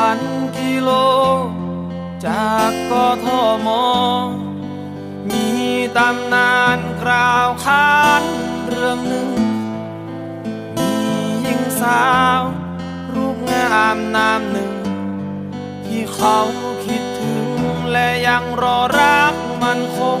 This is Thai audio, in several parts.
พันกิโล จากกทม มีตำนานกล่าวขานเรื่องหนึ่ง มีหญิงสาว รูปงามนามหนึ่ง ที่เขาคิดถึงและยังรอรักมันคง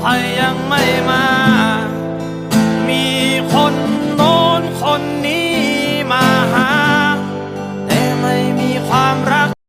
ภัยยังไม่มา